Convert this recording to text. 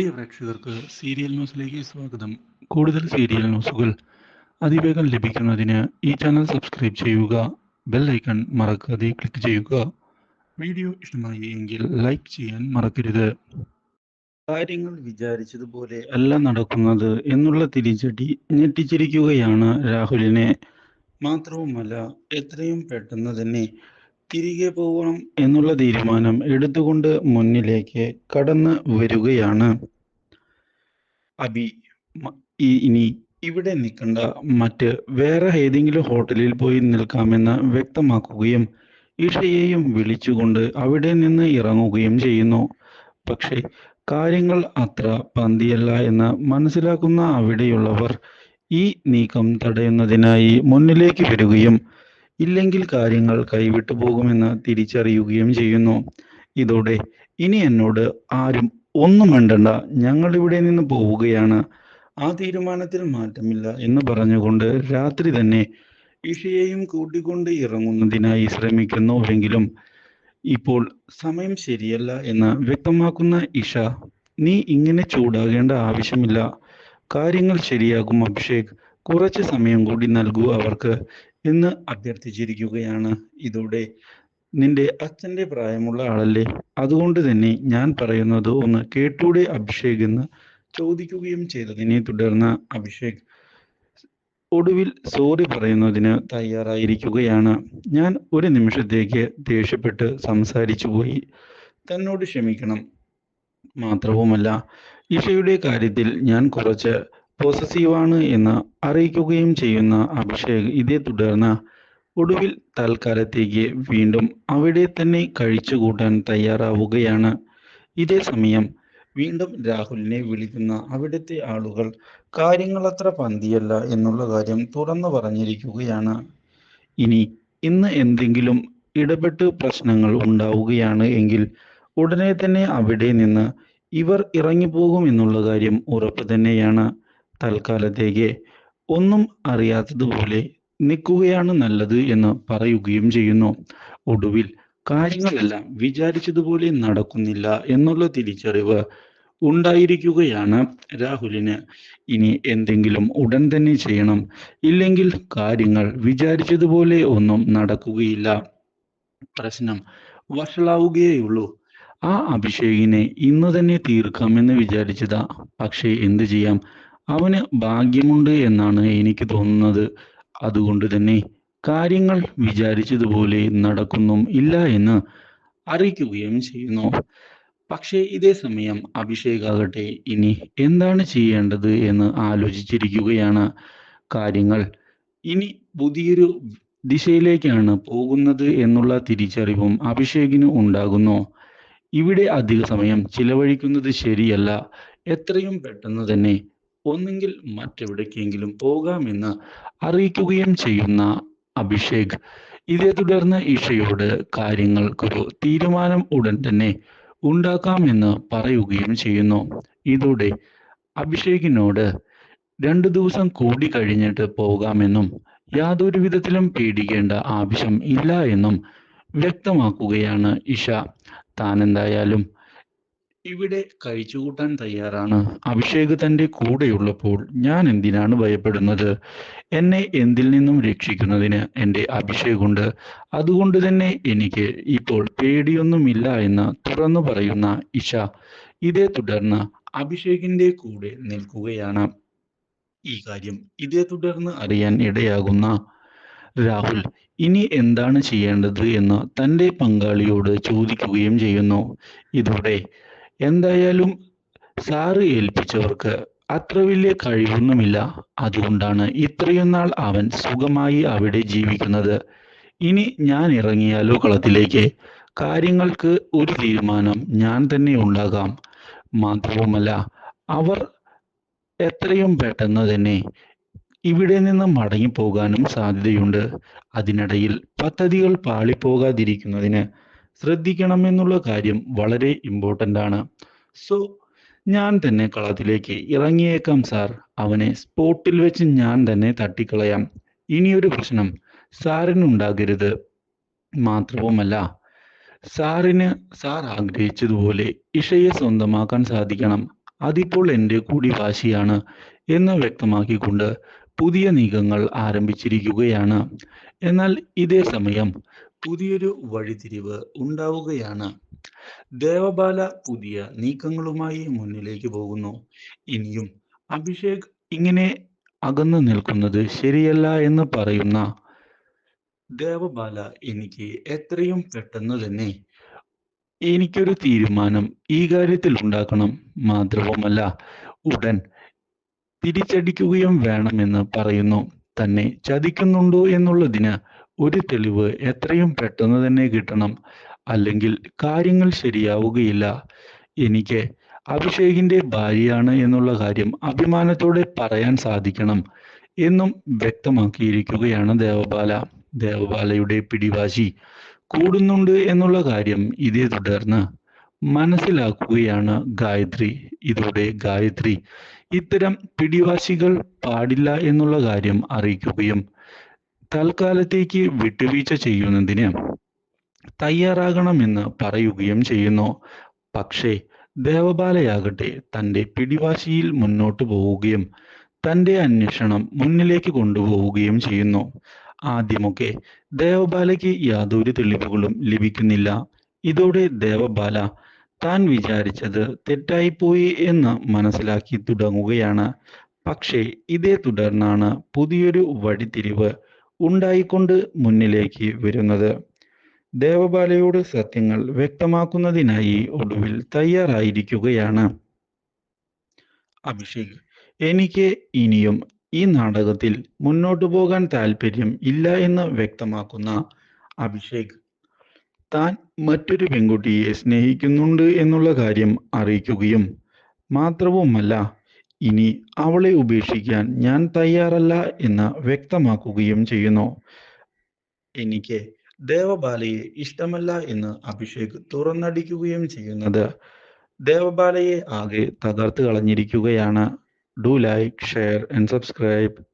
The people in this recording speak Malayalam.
പ്രിയ പ്രേക്ഷകർക്ക് സീരിയൽ ന്യൂസിലേക്ക് സ്വാഗതം. കൂടുതൽ സീരിയൽ ന്യൂസുകൾ അതിവേഗം ലഭിക്കുന്നതിന് ഈ ചാനൽ സബ്സ്ക്രൈബ് ചെയ്യുക ബെൽ ഐക്കൺ മറക്കാതെ ക്ലിക്ക് ചെയ്യുക. വീഡിയോ ഇഷ്ടമായി എങ്കിൽ ലൈക്ക് ചെയ്യാൻ മറക്കരുത്. കാര്യങ്ങൾ വിചാരിച്ചതുപോലെ അല്ല നടക്കുന്നത് എന്നുള്ള തിരിച്ചടി ഞെട്ടിച്ചിരിക്കുകയാണ് രാഹുലിനെ. മാത്രവുമല്ല എത്രയും പെട്ടെന്ന് തന്നെ തിരികെ പോകണം എന്നുള്ള തീരുമാനം എടുത്തുകൊണ്ട് മുന്നിലേക്ക് കടന്നു വരികയാണ് അബി. ഇനി ഇവിടെ നിൽക്കണ്ട. മറ്റ് വേറെ ഏതെങ്കിലും ഹോട്ടലിൽ പോയി നിൽക്കാമെന്ന് വ്യക്തമാക്കുകയും ഇഷയെയും വിളിച്ചുകൊണ്ട് അവിടെ നിന്ന് ഇറങ്ങുകയും ചെയ്യുന്നു. പക്ഷേ കാര്യങ്ങൾ അത്ര പന്തിയല്ല എന്ന് മനസ്സിലാക്കുന്ന അവിടെയുള്ളവർ ഈ നീക്കം തടയുന്നതിനായി മുന്നിലേക്ക് വരികയും ഇല്ലെങ്കിൽ കാര്യങ്ങൾ കൈവിട്ടു പോകുമെന്ന് തിരിച്ചറിയുകയും ചെയ്യുന്നു. ഇതോടെ ഇനി എന്നോട് ആരും ഒന്നും വേണ്ടണ്ട ഞങ്ങൾ ഇവിടെ നിന്ന് പോവുകയാണ്. ആ തീരുമാനത്തിൽ മാറ്റമില്ല എന്ന് പറഞ്ഞുകൊണ്ട് രാത്രി തന്നെ ഇഷയെയും കൂട്ടിക്കൊണ്ട് ഇറങ്ങുന്നതിനായി ശ്രമിക്കുന്നുവെങ്കിലും ഇപ്പോൾ സമയം ശരിയല്ല എന്ന് വ്യക്തമാക്കുന്ന ഇഷ നീ ഇങ്ങനെ ചൂടാകേണ്ട ആവശ്യമില്ല. കാര്യങ്ങൾ ശരിയാകും അഭിഷേക്. കുറച്ച് സമയം കൂടി നൽകൂ അവർക്ക്. എന്ന് അഭ്യർത്ഥിച്ചിരിക്കുകയാണ്. ഇതോടെ നിന്റെ അച്ഛന്റെ പ്രായമുള്ള ആളല്ലേ? അതുകൊണ്ട് തന്നെ ഞാൻ പറയുന്നത് ഒന്ന് കേട്ടൂടെ അഭിഷേക് എന്ന് ചോദിക്കുകയും ചെയ്തതിനെ തുടർന്ന് അഭിഷേക് ഒടുവിൽ സോറി പറയുന്നതിന് തയ്യാറായിരിക്കുകയാണ്. ഞാൻ ഒരു നിമിഷത്തേക്ക് ദേഷ്യപ്പെട്ട് സംസാരിച്ചു പോയി. തന്നോട് ക്ഷമിക്കണം. മാത്രവുമല്ല ഇഷയുടെ കാര്യത്തിൽ ഞാൻ കുറച്ച് പോസസീവാണ് എന്ന് അറിയിക്കുകയും ചെയ്യുന്ന അഭിഷേക് ഇതേ തുടർന്ന് ഒടുവിൽ തൽക്കാലത്തേക്ക് വീണ്ടും അവിടെ തന്നെ കഴിച്ചുകൂട്ടാൻ തയ്യാറാവുകയാണ്. ഇതേ സമയം വീണ്ടും രാഹുലിനെ വിളിക്കുന്ന അവിടുത്തെ ആളുകൾ കാര്യങ്ങൾ അത്ര പന്തിയല്ല എന്നുള്ള കാര്യം തുറന്നു പറഞ്ഞിരിക്കുകയാണ്. ഇനി ഇന്ന് എന്തെങ്കിലും ഇടപെട്ട് പ്രശ്നങ്ങൾ ഉണ്ടാവുകയാണ് എങ്കിൽ ഉടനെ തന്നെ അവിടെ നിന്ന് ഇവർ ഇറങ്ങിപ്പോകും എന്നുള്ള കാര്യം ഉറപ്പ് തന്നെയാണ്. തൽക്കാലത്തേക്ക് ഒന്നും അറിയാത്തതുപോലെ നിൽക്കുകയാണ് നല്ലത് എന്ന് പറയുകയും ചെയ്യുന്നു. ഒടുവിൽ കാര്യങ്ങളെല്ലാം വിചാരിച്ചതുപോലെ നടക്കുന്നില്ല എന്നുള്ള തിരിച്ചറിവ് ഉണ്ടായിരിക്കുകയാണ് രാഹുലിന്. ഇനി എന്തെങ്കിലും ഉടൻ തന്നെ ചെയ്യണം. ഇല്ലെങ്കിൽ കാര്യങ്ങൾ വിചാരിച്ചതുപോലെ ഒന്നും നടക്കുകയില്ല. പ്രശ്നം വഷളാവുകയുള്ളൂ ആ അഭിഷേകിനെ ഇന്ന് തന്നെ തീർക്കാമെന്ന് വിചാരിച്ചതാ. പക്ഷേ എന്തു ചെയ്യാം? അവന് ഭാഗ്യമുണ്ട് എന്നാണ് എനിക്ക് തോന്നുന്നത്. അതുകൊണ്ട് തന്നെ കാര്യങ്ങൾ വിചാരിച്ചതുപോലെ നടക്കുന്നും ഇല്ല എന്ന് അറിയിക്കുകയും ചെയ്യുന്നു. പക്ഷേ ഇതേ സമയം അഭിഷേക് ആകട്ടെ ഇനി എന്താണ് ചെയ്യേണ്ടത് എന്ന് ആലോചിച്ചിരിക്കുകയാണ്. കാര്യങ്ങൾ ഇനി പുതിയൊരു ദിശയിലേക്കാണ് പോകുന്നത് എന്നുള്ള തിരിച്ചറിവും അഭിഷേകിന് ഉണ്ടാകുന്നു. ഇവിടെ അധിക സമയം ചിലവഴിക്കുന്നത് ശരിയല്ല. എത്രയും പെട്ടെന്ന് തന്നെ ഒന്നെങ്കിൽ മറ്റെവിടേക്കെങ്കിലും പോകാമെന്ന് അറിയിക്കുകയും ചെയ്യുന്ന അഭിഷേക്. ഇതേ തുടർന്ന് ഇഷയോട് കാര്യങ്ങൾക്കൊരു തീരുമാനം ഉടൻ തന്നെ ഉണ്ടാക്കാമെന്ന് പറയുകയും ചെയ്യുന്നു. ഇതോടെ അഭിഷേകിനോട് രണ്ടു ദിവസം കൂടി കഴിഞ്ഞിട്ട് പോകാമെന്നും യാതൊരു വിധത്തിലും പേടിക്കേണ്ട ആവശ്യം ഇല്ല എന്നും വ്യക്തമാക്കുകയാണ് ഇഷ താൻ എന്തായാലും ഇവിടെ കഴിച്ചുകൂട്ടാൻ തയ്യാറാണ്. അഭിഷേക് തന്റെ കൂടെയുള്ളപ്പോൾ ഞാൻ എന്തിനാണ് ഭയപ്പെടുന്നത്? എന്നെ എന്തിൽ നിന്നും രക്ഷിക്കുന്നതിന് എന്റെ അഭിഷേകുണ്ട് അതുകൊണ്ട് തന്നെ എനിക്ക് ഇപ്പോൾ പേടിയൊന്നുമില്ല എന്ന് തുറന്നു പറയുന്ന ഇഷ ഇതേ തുടർന്ന് അഭിഷേകിന്റെ കൂടെ നിൽക്കുകയാണ്. ഈ കാര്യം ഇതേ തുടർന്ന് അറിയാൻ ഇടയാകുന്ന രാഹുൽ ഇനി എന്താണ് ചെയ്യേണ്ടത്? എന്ന് തന്റെ പങ്കാളിയോട് ചോദിക്കുകയും ചെയ്യുന്നു. ഇതോടെ എന്തായാലും സാറ് ഏൽപ്പിച്ചവർക്ക് അത്ര വലിയ കഴിവൊന്നുമില്ല. അതുകൊണ്ടാണ് ഇത്രയും നാൾ അവൻ സുഖമായി അവിടെ ജീവിക്കുന്നത്. ഇനി ഞാൻ ഇറങ്ങിയാലോ കളത്തിലേക്ക്? കാര്യങ്ങൾക്ക് ഒരു തീരുമാനം ഞാൻ തന്നെ ഉണ്ടാകാം. മാത്രവുമല്ല അവർ എത്രയും പെട്ടെന്ന് തന്നെ ഇവിടെ നിന്ന് മടങ്ങിപ്പോകാനും സാധ്യതയുണ്ട്. അതിനിടയിൽ പദ്ധതികൾ പാളിപ്പോകാതിരിക്കുന്നതിന് ശ്രദ്ധിക്കണമെന്നുള്ള കാര്യം വളരെ ഇമ്പോർട്ടന്റ് ആണ്. സോ ഞാൻ തന്നെ കളത്തിലേക്ക് ഇറങ്ങിയേക്കാം സാർ അവനെ സ്പോട്ടിൽ വെച്ച് ഞാൻ തന്നെ തട്ടിക്കളയാം. ഇനിയൊരു പ്രശ്നം. സാറിനുണ്ടാകരുത് മാത്രവുമല്ല. സാറിന് സാർ ആഗ്രഹിച്ചതുപോലെ ഇഷയെ സ്വന്തമാക്കാൻ സാധിക്കണം. അതിപ്പോൾ എന്റെ കൂടി വാശിയാണ് എന്ന് വ്യക്തമാക്കിക്കൊണ്ട് പുതിയ നീക്കങ്ങൾ ആരംഭിച്ചിരിക്കുകയാണ്. എന്നാൽ ഇതേ സമയം പുതിയൊരു വഴിതിരിവ് ഉണ്ടാവുകയാണ്. ദേവബാല പുതിയ നീക്കങ്ങളുമായി മുന്നിലേക്ക് പോകുന്നു. ഇനിയും അഭിഷേക് ഇങ്ങനെ അകന്നു നിൽക്കുന്നത് ശരിയല്ല എന്ന് പറയുന്ന ദേവബാല എനിക്ക് എത്രയും പെട്ടെന്ന് തന്നെ എനിക്കൊരു തീരുമാനം ഈ കാര്യത്തിൽ ഉണ്ടാക്കണം മാത്രവുമല്ല ഉടൻ തിരിച്ചടിക്കുകയും വേണമെന്ന് പറയുന്നു. തന്നെ ചതിക്കുന്നുണ്ടോ എന്നുള്ളതിന് ഒരു തെളിവ് എത്രയും പെട്ടെന്ന് തന്നെ കിട്ടണം അല്ലെങ്കിൽ കാര്യങ്ങൾ ശരിയാവുകയില്ല. എനിക്ക് അഭിഷേകിന്റെ ഭാര്യയാണ് എന്നുള്ള കാര്യം അഭിമാനത്തോടെ പറയാൻ സാധിക്കണം എന്നും വ്യക്തമാക്കിയിരിക്കുകയാണ് ദേവബാല. ദേവബാലയുടെ പിടിവാശി കൂടുന്നുണ്ട് എന്നുള്ള കാര്യം ഇതേ തുടർന്ന് മനസ്സിലാക്കുകയാണ് ഗായത്രി. ഇതോടെ ഗായത്രി ഇത്തരം പിടിവാശികൾ പാടില്ല എന്നുള്ള കാര്യം അറിയിക്കുകയും തൽക്കാലത്തേക്ക് വിട്ടുവീഴ്ച ചെയ്യുന്നതിന് തയ്യാറാകണമെന്ന് പറയുകയും ചെയ്യുന്നു. പക്ഷേ ദേവബാലയാകട്ടെ തന്റെ പിടിവാശിയിൽ മുന്നോട്ടു പോവുകയും തന്റെ അന്വേഷണം മുന്നിലേക്ക് കൊണ്ടുപോവുകയും ചെയ്യുന്നു. ആദ്യമൊക്കെ ദേവബാലയ്ക്ക് യാതൊരു തെളിവുകളും ലഭിക്കുന്നില്ല. ഇതോടെ ദേവബാല താൻ വിചാരിച്ചത് തെറ്റായിപ്പോയി എന്ന് മനസ്സിലാക്കി തുടങ്ങുകയാണ്. പക്ഷേ ഇതേ തുടർന്നാണ് പുതിയൊരു വഴിത്തിരിവ് ഉണ്ടായിക്കൊണ്ട് മുന്നിലേക്ക് വരുന്നത്. ദേവബാലയോട് സത്യങ്ങൾ വ്യക്തമാക്കുന്നതിനായി ഒടുവിൽ തയ്യാറായിരിക്കുകയാണ്. അഭിഷേക് എനിക്ക് ഇനിയും ഈ നാടകത്തിൽ മുന്നോട്ടു പോകാൻ താല്പര്യം ഇല്ല എന്ന് വ്യക്തമാക്കുന്ന അഭിഷേക് താൻ മറ്റൊരു പെൺകുട്ടിയെ സ്നേഹിക്കുന്നുണ്ട് എന്നുള്ള കാര്യം അറിയിക്കുകയും മാത്രവുമല്ല ഇനി അവളെ ഉപേക്ഷിക്കാൻ ഞാൻ തയ്യാറല്ല എന്ന് വ്യക്തമാക്കുകയും ചെയ്യുന്നു. എനിക്ക് ദേവബാലയെ ഇഷ്ടമല്ല എന്ന് അഭിഷേക് തുറന്നടിക്കുകയും ചെയ്യുന്നത്. ദേവബാലയെ ആകെ തകർത്ത് കളഞ്ഞിരിക്കുകയാണ്. Do like share and subscribe